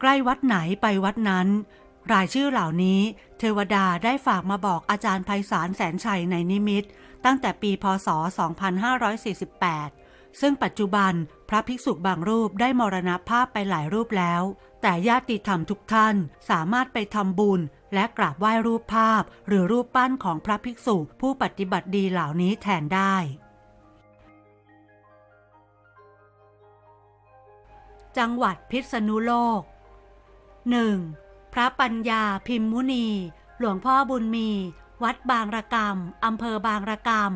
ใกล้วัดไหนไปวัดนั้น รายชื่อเหล่านี้เทวดาได้ฝากมาบอกอาจารย์ไพศาลแสนชัยในนิมิต ตั้งแต่ปีพศ 2548 ซึ่งปัจจุบันพระภิกษุบางรูปได้มรณภาพไปหลายรูปแล้ว แต่ญาติธรรมทุกท่านสามารถไปทำบุญและกราบไหว้รูปภาพ หรือรูปปั้นของพระภิกษุผู้ปฏิบัติดีเหล่านี้แทนได้ จังหวัดพิษณุโลก 1. พระปัญญาพิมมุนี หลวงพ่อบุญมี วัดบางระกรรมอำเภอบางระกรรม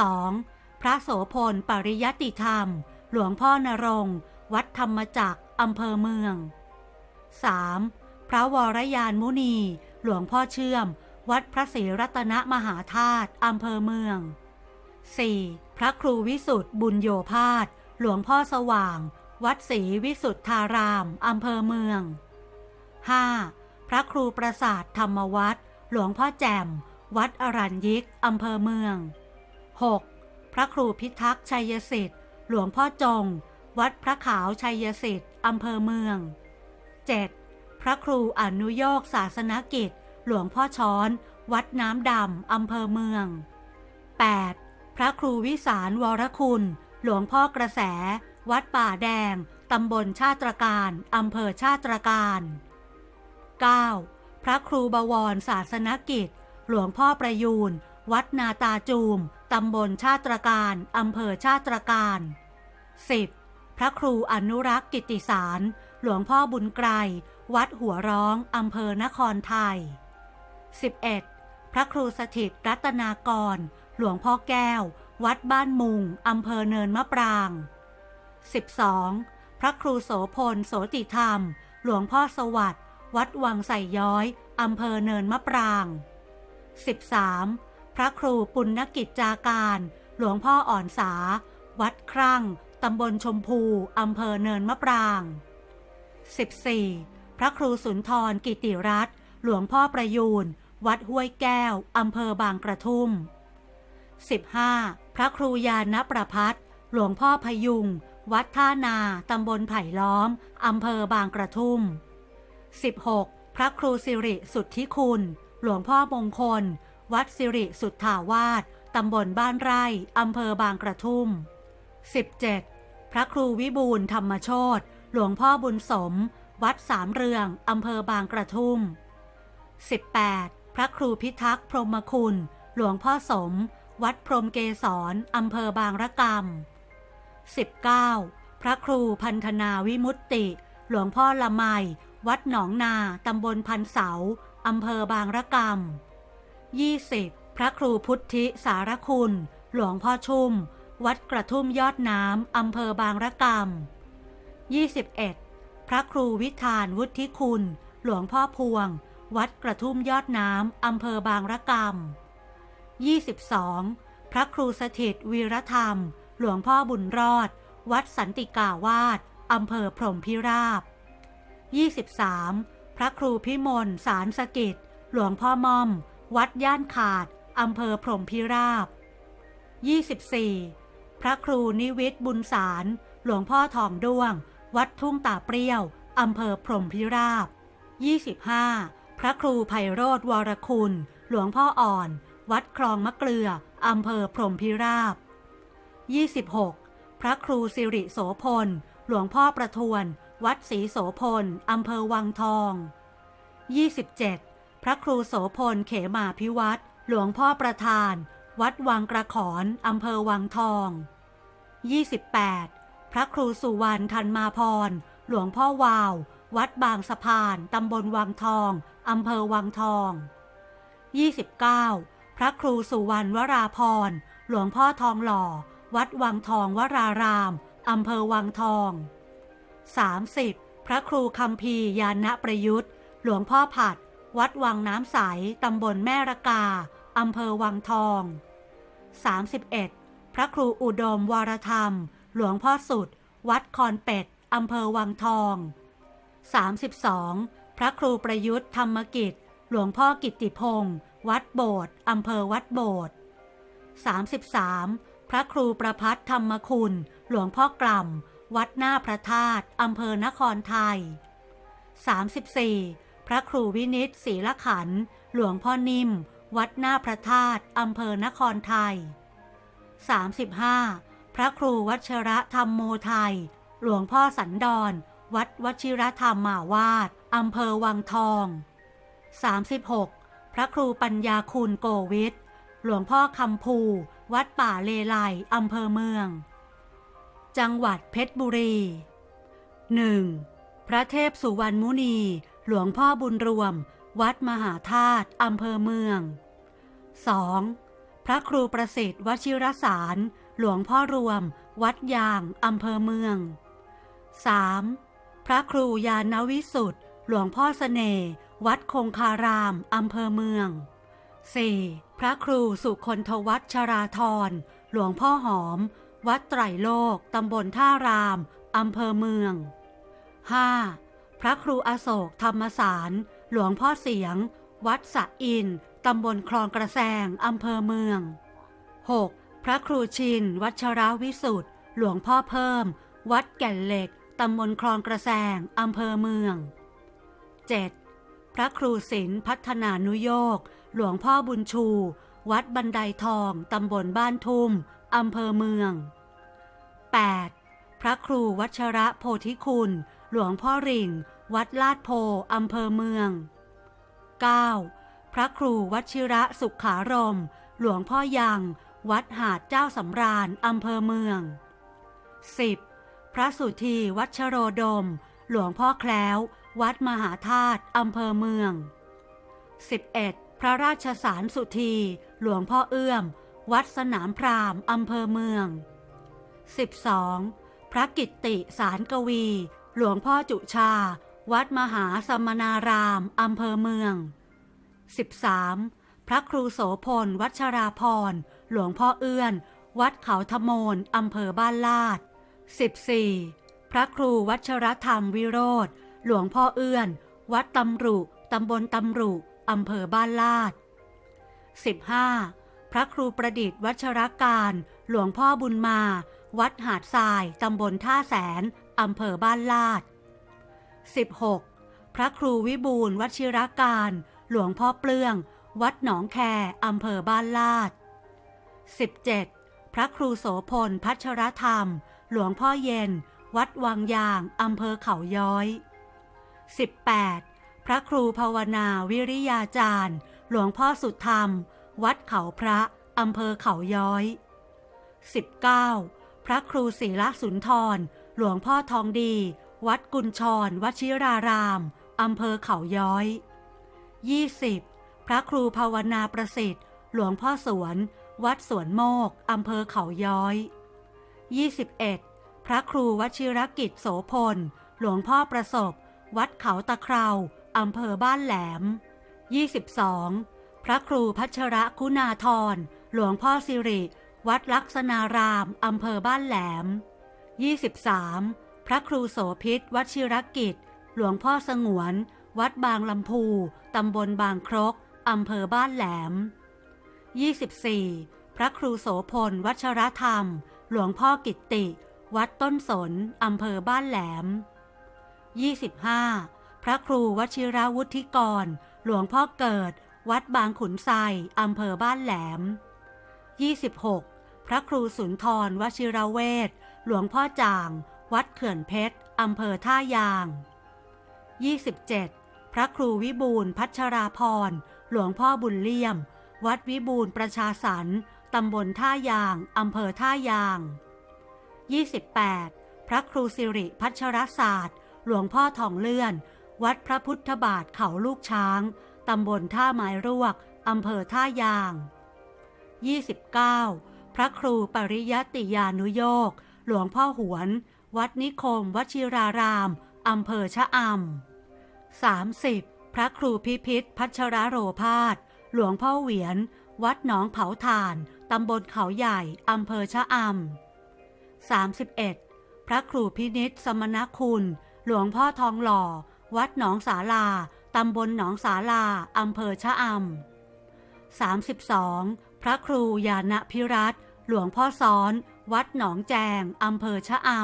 2. พระโสพลปริยติธรรม หลวงพ่อนรงวัดธรรมจักรอำเภอเมือง 3. พระวรยานมุนี หลวงพ่อเชื่อม วัดพระศรีรัตนมหาธาตุอำเภอเมือง 4. พระครูวิสุทธ์บุญโยพาสหลวงพ่อสว่าง วัดศรีวิสุทธาราม อำเภอเมือง 5. พระครูประสาทธรรมวัดหลวงพ่อแจ่ม วัดอรัญยิก อำเภอเมือง 6. พระครูพิทักษ์ชัยสิทธิ์ หลวงพ่อจง วัดพระขาวชัยสิทธิ์ อำเภอเมือง 7. พระครูอนุโยกศาสนกิจ หลวงพ่อช้อน วัดน้ำดำ อำเภอเมือง 8. พระครูวิสารวรคุณ หลวงพ่อกระแส วัดป่าแดง ตำบลชาตรการอำเภอชาตรการ 9. พระครูบวรศาสนกิจ หลวงพ่อประยูน วัดนาตาจูม ตำบลชาตรการอำเภอชาตรการ 10. พระครูอนุรักษ์กิติสาร หลวงพ่อบุญไกร วัดหัวร้องอำเภอนครไทย 11. พระครูสถิตรัตนากร หลวงพ่อแก้ว วัดบ้านมุงอำเภอเนินมะปราง 12. พระครูโสพลโสติธรรม หลวงพ่อสวัสดิ์วัดวังไสย้อย อำเภอเนินมะปราง 13. พระครูปุณณกิจจาการ หลวงพ่ออ่อนสา วัดครั่งตำบลชมพู อำเภอเนินมะปราง 14. พระครูสุนทรกิติรัตน์หลวงพ่อประยูนวัดห้วยแก้ว อำเภอบางกระทุ่ม 15. พระครูยานประพัฒน์หลวงพ่อพยุง วัดท่านา ตำบลไผ่ล้อม อำเภอบางกระทุ่ม 16. พระครูสิริสุทธิคุณ หลวงพ่อมงคล วัดสิริสุทธาวาสตำบลบ้านไร่ อำเภอบางกระทุ่ม 17. พระครูวิบูลธรรมโชตหลวงพ่อบุญสม วัดสามเรือง อำเภอบางกระทุ่ม 18. พระครูพิทักษ์พรหมคุณ หลวงพ่อสม วัดพรหมเกศรอำเภอบางระกรรม 19. พระครูพันธนาวิมุตติ หลวงพ่อละไมวัดหนองนา ตำบลพันเสา อำเภอบางระกรรม 20. พระครูพุทธิสารคุณ หลวงพ่อชุ่ม วัดกระทุ่มยอดน้ำ อำเภอบางระกรรม 21. พระครูวิธานวุฒิคุณ หลวงพ่อพวง วัดกระทุ่มยอดน้ำ อำเภอบางระกรรม 22. พระครูสถิตวีรธรรม หลวงพ่อบุญรอด วัดสันติกาวาสอำเภอพรหมพิราบ 23. พระครูพิมลสารสกิจ หลวงพ่อม่อม วัดย่านขาดอำเภอพรหมพิราบ 24. พระครูนิวิทย์บุญสาร หลวงพ่อทองด้วง วัดทุ่งตาเปรี้ยวอำเภอพรหมพิราบ 25. พระครูไพโรธวรคุณ หลวงพ่ออ่อน วัดคลองมะเกลืออำเภอพรหมพิราบ 26. พระครูสิริโสพล หลวงพ่อประทวน วัดศรีโสพล อำเภอวังทอง 27. พระครูโสพล เขมาพิวัตร หลวงพ่อประธาน วัดวังกระขอน อำเภอวังทอง 28. พระครูสุวรรณธันมาพร หลวงพ่อวาว วัดบางสะพาน ตำบลวังทอง อำเภอวังทอง 29. พระครูสุวรรณวราพร หลวงพ่อทองหล่อ วัดวังทองวราราม อำเภอวังทอง 30. พระครูคำพียานะประยุทธ์ หลวงพ่อผัด วัดวังน้ำใส ตำบลแม่ระกา อำเภอวังทอง 31. พระครูอุดมวรธรรม หลวงพ่อสุด วัดคอนเป็ด อำเภอวังทอง 32. พระครูประยุทธ์ธรรมกิจ หลวงพ่อกิตติพงศ์ วัดโบสถ์อำเภอวัดโบสถ์ 33. พระครูประพัฒธรรมคุณ หลวงพ่อกล่ำวัดหน้าพระธาตุอำเภอนครไทย 34 พระครูวินิตศรีละขัน หลวงพ่อนิ่ม วัดหน้าพระธาตุอำเภอนครไทย 35 พระครูวัชระธรรมโมไทย หลวงพ่อสันดอน วัดวชิรธรรมมาวาดอำเภอวังทอง 36 พระครูปัญญาคุณโกวิท หลวงพ่อคำภู วัดป่าเลไลอำเภอเมือง จังหวัดเพชรบุรี 1. พระเทพสุวรรณมุนี หลวงพ่อบุญรวม วัดมหาธาตุอำเภอเมือง 2. พระครูประสิทธิ์วชิรสาร หลวงพ่อรวม วัดยางอำเภอเมือง 3. พระครูยานวิสุทธ์หลวงพ่อเสน่ห์วัดคงคารามอำเภอเมือง 4. พระครูสุคนทวัชชราธร หลวงพ่อหอม วัดไตรโลก ตำบลท่าราม อำเภอเมือง 5. พระครูอโศกธรรมสาร หลวงพ่อเสียง วัดสะอิน ตำบลคลองกระแซง อำเภอเมือง 6. พระครูชิน วัชราวิสุทธ์หลวงพ่อเพิ่ม วัดแก่นเหล็ก ตำบลคลองกระแซง อำเภอเมือง 7. พระครูศิลป์พัฒนานุโยก หลวงพ่อบุญชู วัดบันไดทอง ตำบลบ้านทุ่ม อำเภอเมือง 8. พระครูวัชระโพธิคุณ หลวงพ่อริ่งวัดลาดโพ อำเภอเมือง 9. พระครูวัชิระสุขขารม หลวงพ่อยัง วัดหาดเจ้าสำราญ อำเภอเมือง 10. พระสุธีวัชโรดม หลวงพ่อแคล้ว วัดมหาธาตุอำเภอเมือง 11. พระราชสารสุธี หลวงพ่อเอื้อม วัดสนามพรามอำเภอเมือง 12. พระกิตติสารกวี หลวงพ่อจุชา วัดมหาสมณารามอำเภอเมือง 13. พระครูโสพล วัชราพร หลวงพ่อเอื้อน วัดเขาทโมนอำเภอบ้านลาด 14. พระครูวัชรธรรมวิโรธ หลวงพ่อเอื้อน วัดตำรุตำบลตำรุ อำเภอบ้านลาด 15. พระครูประดิษฐ์วัชรการ หลวงพ่อบุญมา วัดหาดทรายตำบลท่าแสนอำเภอบ้านลาด 16. พระครูวิบูลย์วชิรการ หลวงพ่อเปลือง วัดหนองแคอำเภอบ้านลาด 17. พระครูโสพลพัชรธรรม หลวงพ่อเย็น วัดวังยางอำเภอเขาย้อย 18. พระครูภาวนาวิริยาจารย์ หลวงพ่อสุธรรม วัดเขาพระอำเภอเขาย้อย 19. พระครูศรีลสุนทร หลวงพ่อทองดี วัดกุญชรวชิรารามอำเภอเขาย้อย 20. พระครูภาวนาประสิทธิ์ หลวงพ่อสวน วัดสวนโมกอำเภอเขาย้อย 21. พระครูวชิรกิจโสพล หลวงพ่อประสบ วัดเขาตะเครา อำเภอบ้านแหลม 22. พระครูพัชระคุณาธร หลวงพ่อสิริ วัดลักษณารามอำเภอบ้านแหลม 23. พระครูโสพิษวัชิรกิจ หลวงพ่อสงวน วัดบางลำพู ตำบลบางครกอำเภอบ้านแหลม 24. พระครูโสพล วัชรธรรม หลวงพ่อกิตติ วัดต้นสนอำเภอบ้านแหลม 25. พระครูวชิราวุธิกร หลวงพ่อเกิด วัดบางขุนไซอำเภอบ้านแหลม 26. พระครูสุนทรวชิรเวศหลวงพ่อจาง วัดเขื่อนเพชรอำเภอท่ายาง 27. พระครูวิบูลพัชราพร หลวงพ่อบุญเลี่ยม วัดวิบูลประชาสรรตำบลท่ายางอำเภอท่ายาง 28. พระครูสิริพัชรศาสตร์ หลวงพ่อทองเลื่อน วัดพระพุทธบาทเขาลูกช้าง ตำบลท่าไม้รวก อำเภอท่ายาง 29. พระครูปริยติยานุโยก หลวงพ่อหวน วัดนิคม วชิราราม อำเภอชะอำ 30. พระครูพิพิธพัชรโรพาสหลวงพ่อเหวียน วัดหนองเผาถ่าน ตำบลเขาใหญ่ อำเภอชะอำ 31. พระครูพินิษสมณคุณ หลวงพ่อทองหล่อ วัดหนองสาลา ตำบลหนองสาลา อำเภอชะอำ 32. พระครูยานะพิรัตหลวงพ่อซ้อน วัดหนองแจง อำเภอชะอำ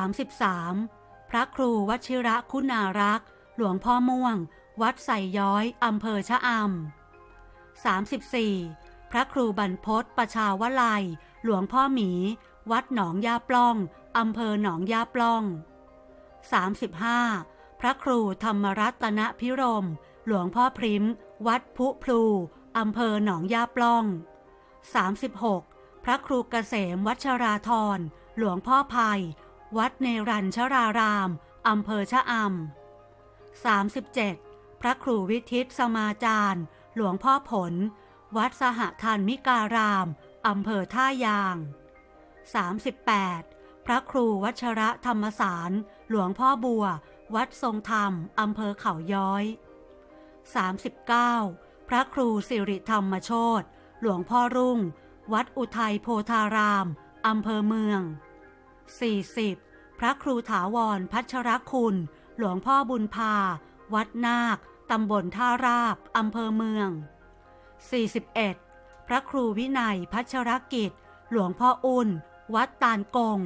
33. พพระครูวชิระคุณารักษ์ หลวงพ่อม่วง วัดไสย้อย อำเภอชะอำ 34. พระครูบรรพศประชาวลัย หลวงพ่อหมี วัดหนองยาปล้อง อำเภอหนองยาปล้อง 35. พระครูธรรมรัตนพิรม หลวงพ่อพริม วัดพุพลู อำเภอหนองยาปล้อง 36. พระครูเกษมวัชราธร หลวงพ่อภัย วัดเนรัญชราราม อำเภอชะอำ 37. พระครูวิทิตสมาจารย์ หลวงพ่อผล วัดสหทานมิการาม อำเภอท่ายาง 38. พระครูวัชระธรรมสาร หลวงพ่อบัว วัดทรงธรรม อำเภอเขาย้อย 39. พระครูสิริธรรมโชตหลวงพ่อรุ่ง วัดอุทัยโพธาราม อำเภอเมือง 40. พระครูถาวรพัชรคุณ หลวงพ่อบุญพา วัดนาค ตำบลท่าราบ อำเภอเมือง 41. พระครูวินัยพัชรกิจ หลวงพ่ออุ่น วัดตาลกง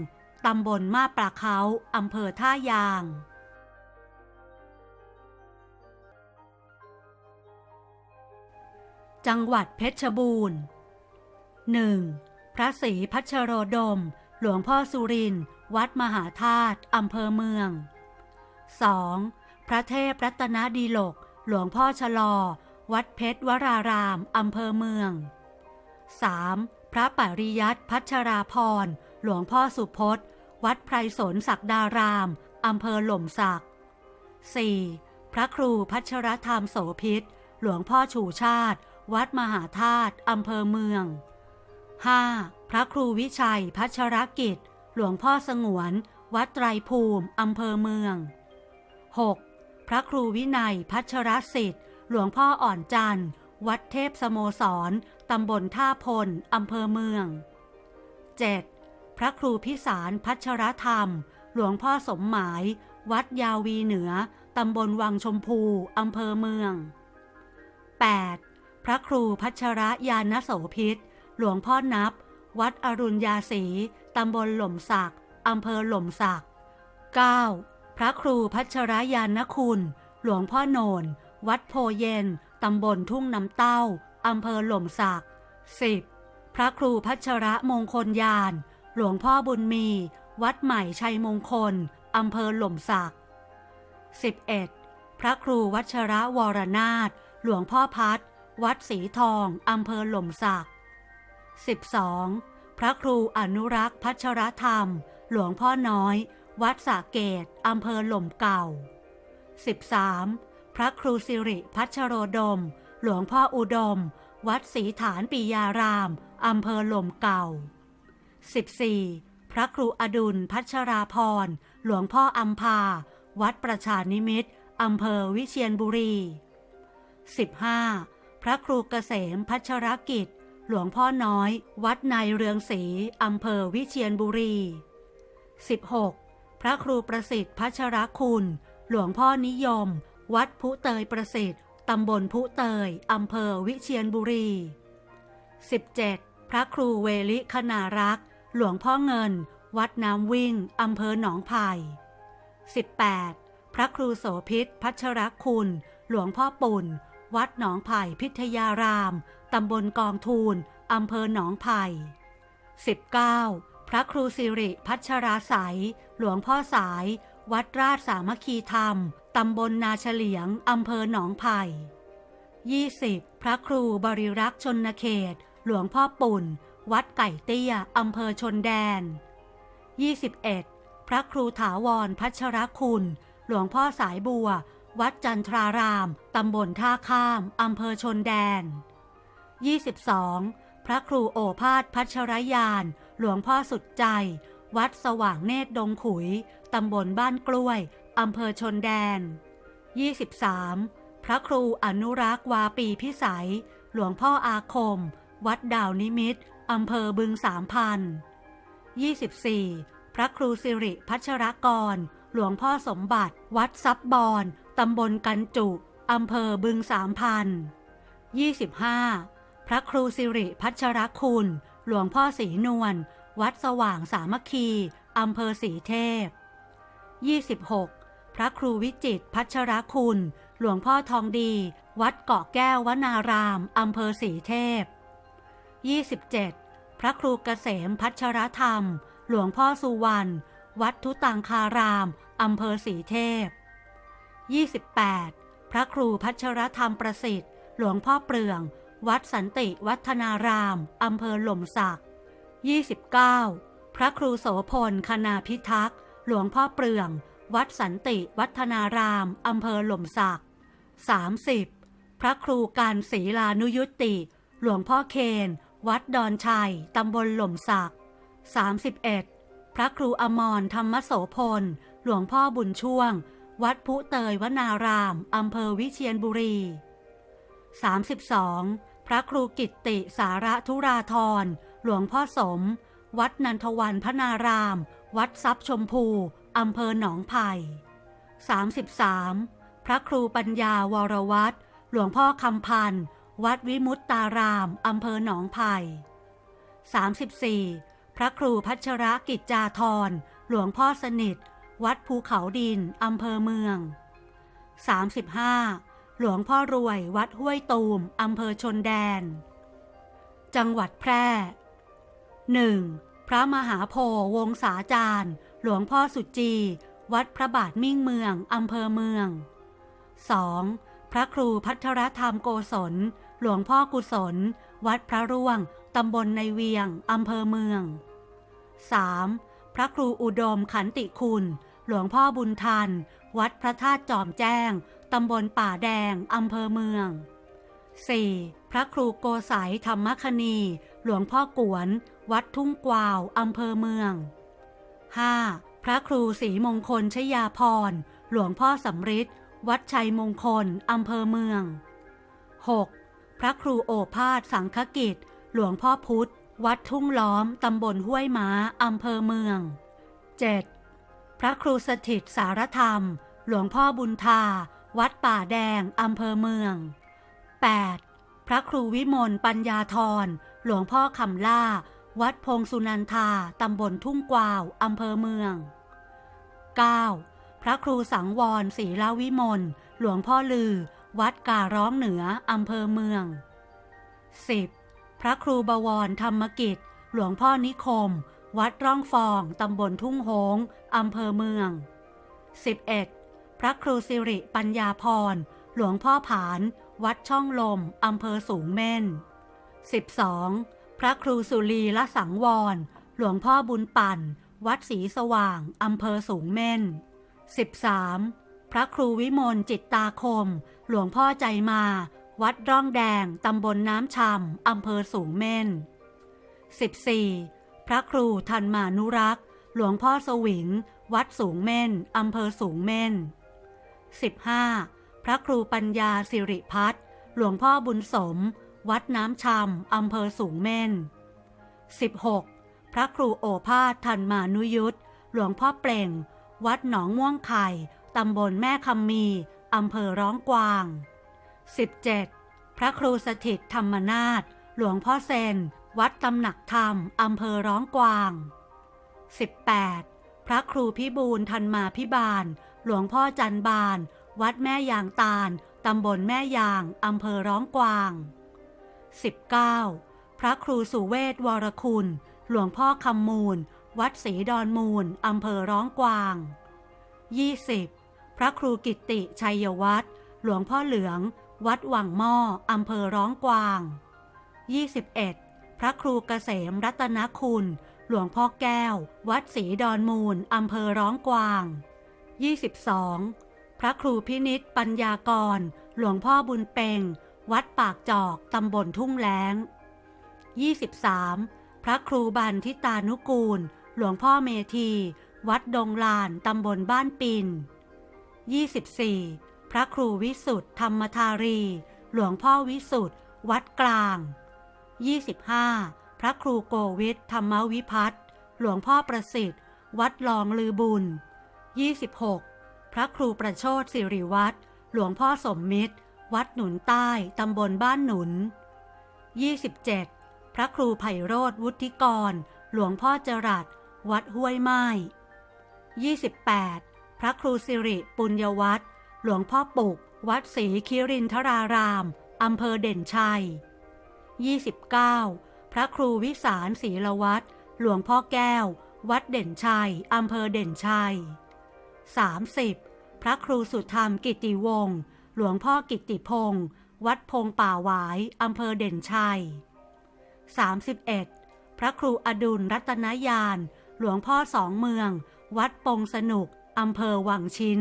ตำบลมาปลาเขา อำเภอท่ายาง จังหวัดเพชรบูรณ์ 1. พระศรีพัชโรดม หลวงพ่อสุรินวัดมหาธาตุอำเภอเมือง 2. พระเทพรัตนดีลก หลวงพ่อชะลอ วัดเพชรวรารามอำเภอเมือง 3. พระปริยัติพัชราพร หลวงพ่อสุพจน์ วัดไพรสนศักดารามอำเภอหล่มสัก 4. พระครูพัชรธรรมโสพิษ หลวงพ่อชูชาติ วัดมหาธาตุอำเภอเมือง 5. พระครูวิชัยพัชรกิจ หลวงพ่อสงวน วัดไตรภูมิอำเภอเมือง 6. พระครูวินัยพัชรสิทธิ์ หลวงพ่ออ่อนจันทร์ วัดเทพสโมสร ตำบลท่าพลอำเภอเมือง 7. พระครูพิสารพัชรธรรม หลวงพ่อสมหมาย วัดยาวีเหนือ ตำบลวังชมพูอำเภอเมือง 8. พระครูพัชระยานโสพิษ หลวงพ่อนับ วัดอรุณยาสีตำบลหล่มสักอำเภอหล่มสัก 9. พระครูพัชรยานคุณ หลวงพ่อโนน วัดโพเย็น ตำบลทุ่งน้ำเต้า อำเภอหล่มสัก 10. พระครูพัชระมงคลยาน หลวงพ่อบุญมี วัดใหม่ชัยมงคล อำเภอหล่มสัก 11. พระครูวัชระวรนาถ หลวงพ่อพัด วัดสีทองอำเภอหล่มสัก 12. พระครูอนุรักษ์พัชรธรรม หลวงพ่อน้อย วัดสะเกตอำเภอหล่มเก่า 13. พระครูสิริพัชโรดม หลวงพ่ออุดม วัดศรีฐานปิยารามอำเภอหล่มเก่า 14. พระครูอดุลพัชราพร หลวงพ่ออัมพา วัดประชานิมิตรอำเภอวิเชียรบุรี 15. พระครูเกษมพัชรกิจ หลวงพ่อน้อย วัดในเรืองศรีอำเภอวิเชียรบุรี 16. พระครูประสิทธิ์พัชรคุณ หลวงพ่อนิยม วัดพุเตยประสิทธิ์ตำบลพุเตยอำเภอวิเชียรบุรี 17. พระครูเวลิคณารักษ์ หลวงพ่อเงิน วัดน้ำวิ่งอำเภอหนองไผ่ 18. พระครูโสพิษพัชรคุณ หลวงพ่อปุ่น วัดหนองไผ่พิทยาราม ตำบลกองทูลอำเภอหนองไผ่ 19. พระครูสิริพัชราสายหลวงพ่อสาย วัดราชสามัคคีธรรม ตำบลนาเฉลียง อำเภอหนองไผ่ 20. พระครูบริรักษ์ชนเขต หลวงพ่อปุ่น วัดไก่เตี้ย อำเภอชนแดน 21. พระครูถาวรพัชรคุณ หลวงพ่อสายบัว วัดจันทราราม ตำบลท่าข้าม อำเภอชนแดน 22. พระครูโอภาสพัชรยาน หลวงพ่อสุดใจ วัดสว่างเนตรดงขุย ตำบลบ้านกล้วย อำเภอชนแดน 23. พระครูอนุรักษ์วาปีพิสัย หลวงพ่ออาคม วัดดาวนิมิตอำเภอบึงสามพัน 24. พระครูสิริพัชรกร หลวงพ่อสมบัติ วัดซับบอน ตำบลกันจุอำเภอบึงสามพัน 25. พระครูสิริพัชรคุณ หลวงพ่อศรีนวล วัดสว่างสามัคคีอำเภอสีเทพ 26 พระครูวิจิตพัชรคุณ หลวงพ่อทองดี วัดเกาะแก้ววนารามอำเภอสีเทพ 27 พระครูเกษมพัชรธรรม หลวงพ่อสุวรรณ วัดทุตังคารามอำเภอสีเทพ 28 พระครูพัชรธรรมประสิทธิ์ หลวงพ่อเปลือง วัดสันติวัฒนาราม อำเภอหล่มสัก 29 พระครูโสพลคณาพิทักษ์ หลวงพ่อเปลือง วัดสันติวัฒนาราม อำเภอหล่มสัก 30. พระครูการศรีลานุยุติ หลวงพ่อเคน วัดดอนชัย ตำบลหล่มสัก 31. พระครูอมรธรรมโสพล หลวงพ่อบุญช่วง วัดพุเตยวนาราม อำเภอวิเชียรบุรี 32. พระครูกิตติสาระธุราธร หลวงพ่อสม วัดนันทวันพนาราม วัดทรัพย์ชมพู อำเภอหนองไผ่ 33. พระครูปัญญาวรวัตรหลวงพ่อคำพันธ์ วัดวิมุตตาราม อำเภอหนองไผ่ 34. พระครูพัชระกิจจาธร หลวงพ่อสนิท วัดภูเขาดิน อำเภอเมือง 35. หลวงพ่อรวย วัดห้วยตูม อำเภอชนแดน จังหวัดแพร่ 1. พระมหาโพธิวงศาจารย์ หลวงพ่อสุจี วัดพระบาทมิ่งเมือง อำเภอเมือง 2. พระครูพัทรธรรมโกศล หลวงพ่อกุศล วัดพระร่วง ตำบลในเวียง อำเภอเมือง 3. พระครูอุดมขันติคุณ หลวงพ่อบุญทัน วัดพระธาตุจอมแจ้ง ตำบลป่าแดง อำเภอเมือง 4. พระครูโกสายธรรมคณี หลวงพ่อกวน วัดทุ่งกวาว อำเภอเมือง 5. พระครูศรีมงคลชยาพร หลวงพ่อสำริดวัดชัยมงคล อำเภอเมือง 6. พระครูโอภาสสังฆกิจ หลวงพ่อพุธ วัดทุ่งล้อม ตำบลห้วยม้า อำเภอเมือง 7. พระครูสถิตสารธรรม หลวงพ่อบุญทา วัดป่าแดง อำเภอเมือง 8. พระครูวิมลปัญญาธร หลวงพ่อคำล่า วัดพงสุนันทา ตำบลทุ่งกวาว อำเภอเมือง 9. พระครูสังวรศรีลาวิมล หลวงพ่อลือ วัดการ้องเหนือ อำเภอเมือง 10. พระครูบวรธรรมกิจ หลวงพ่อนิคม วัดร่องฟอง ตำบลทุ่งโฮงอำเภอเมือง 11. พระครูสิริปัญญาพร หลวงพ่อผาน วัดช่องลมอำเภอสูงเม่น 12. พระครูสุรีละสังวร หลวงพ่อบุญปั่น วัดศรีสว่างอำเภอสูงเม่น 13. พระครูวิมลจิตตาคม หลวงพ่อใจมา วัดร่องแดง ตำบลน้ำชำอำเภอสูงเม่น 14. พระครูทันมานุรักษ์ หลวงพ่อสวิง วัดสูงเม่นอำเภอสูงเม่น 15. พระครูปัญญาสิริพัฒน์หลวงพ่อบุญสม วัดน้ำชำอำเภอสูงเม่น 16. พระครูโอภาสทันมานุยุทธหลวงพ่อเปล่ง วัดหนองม่วงไข่ ตำบลแม่คำมี อำเภอร้องกวาง 17. พระครูสถิตธรรมนาถหลวงพ่อเซน วัดตำหนักธรรม อำเภอร้องกวาง 18. พระครูพิบูลทันมาพิบาล หลวงพ่อจันบาน วัดแม่ยางตาล ตำบลแม่ยาง อำเภอร้องกวาง 19. พระครูสุเวศวรคุณ หลวงพ่อคำมูล วัดศรีดอนมูล อำเภอร้องกวาง 20. พระครูกิตติชัยวัฒน์หลวงพ่อเหลือง วัดวังหม้ออำเภอร้องกวาง 21. พระครูเกษมรัตนคุณ หลวงพ่อแก้ว วัดศรีดอนมูลอำเภอร้องกวาง 22. พระครูพินิษปัญญากร หลวงพ่อบุญเปงวัดปากจอกตำบลทุ่งแล้ง 23. พระครูบันทิตานุกูล หลวงพ่อเมธี วัดดงลานตำบลบ้านปิน 24. พระครูวิสุทธธรรมธารี หลวงพ่อวิสุทธวัดกลาง 25. พระครูโกวิทธรรมวิพัฒน์หลวงพ่อประสิทธิ์ วัดลองลือบุญ 26. พระครูประโชดสิริวัตรหลวงพ่อสมมิตร วัดหนุนใต้ตำบลบ้านหนุน 27. พระครูไพโรธวุฒิกร หลวงพ่อจรัสวัดห้วยไม้ 28. พระครูสิริปุญญวัฒน์ หลวงพ่อปุก วัดศรีคิรินทราราม อำเภอเด่นชัย 29. พระครูวิสารศรีลวัฒน์หลวงพ่อแก้ว วัดเด่นชัย อำเภอเด่นชัย 30. พระครูสุธรรมกิติวงศ์ หลวงพ่อกิติพงศ์ วัดพงป่าหวาย อำเภอเด่นชัย 31. พระครูอดุลรัตนยาน หลวงพ่อสองเมือง วัดปงสนุก อำเภอวังชิ้น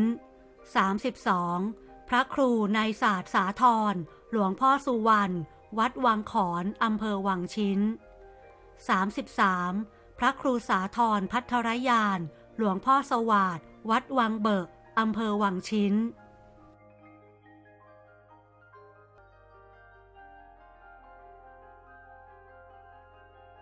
32. พระครูในศาสตร์สาธร หลวงพ่อสุวรรณ วัดวังขอนอำเภอวังชิ้น 33. พระครูสาธรพัทรยาน หลวงพ่อสวาดวัดวังเบิกอำเภอวังชิ้น